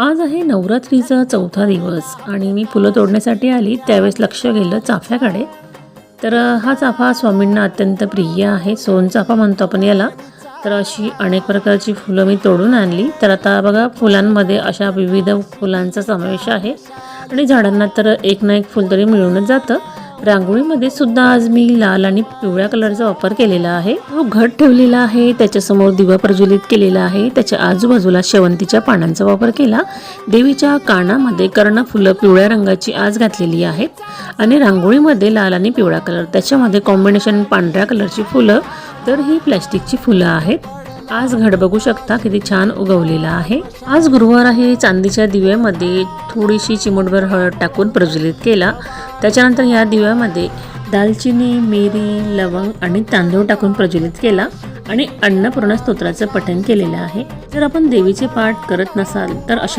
आज आहे नवरात्रीचा चौथा दिवस आणि मी फुलं तोडण्यासाठी आली त्यावेळेस लक्ष गेलं चाफ्याकडे. तर हा चाफा स्वामींना अत्यंत प्रिय आहे सोनचाफा म्हणतो आपण याला. तर अशी अनेक प्रकारची फुलं मी तोडून आणली. तर आता बघा फुलांमध्ये अशा विविध फुलांचा समावेश आहे आणि झाडांना तर एक ना एक फुल तरी मिळूनच जातं. रांगोळीमध्ये सुद्धा आज मी लाल आणि पिवळ्या कलरचा वापर केलेला आहे. तो घट ठेवलेला आहे त्याच्यासमोर दिवा प्रज्वलित केलेला आहे त्याच्या आजूबाजूला शेवंतीच्या पानांचा वापर केला. देवीच्या कानामध्ये कर्ण फुलं पिवळ्या रंगाची आज घातलेली आहेत आणि रांगोळीमध्ये लाल आणि पिवळा कलर त्याच्यामध्ये कॉम्बिनेशन पांढऱ्या कलरची फुलं तर ही प्लॅस्टिकची फुलं आहेत. आज घड बघू शकता किती छान उगवलेला आहे. आज गुरुवार आहे चांदीच्या दिव्यामध्ये थोडीशी चिमूटभर हळद टाकून प्रज्वलित केला. त्याच्यानंतर या दिव्यामध्ये दालचिनी मिरी लवंग आणि तांदूळ टाकून प्रज्वलित केला आणि अन्नपूर्णा स्तोत्राचं पठण केलेलं आहे. जर आपण देवीचे पाठ करत नसाल तर अशा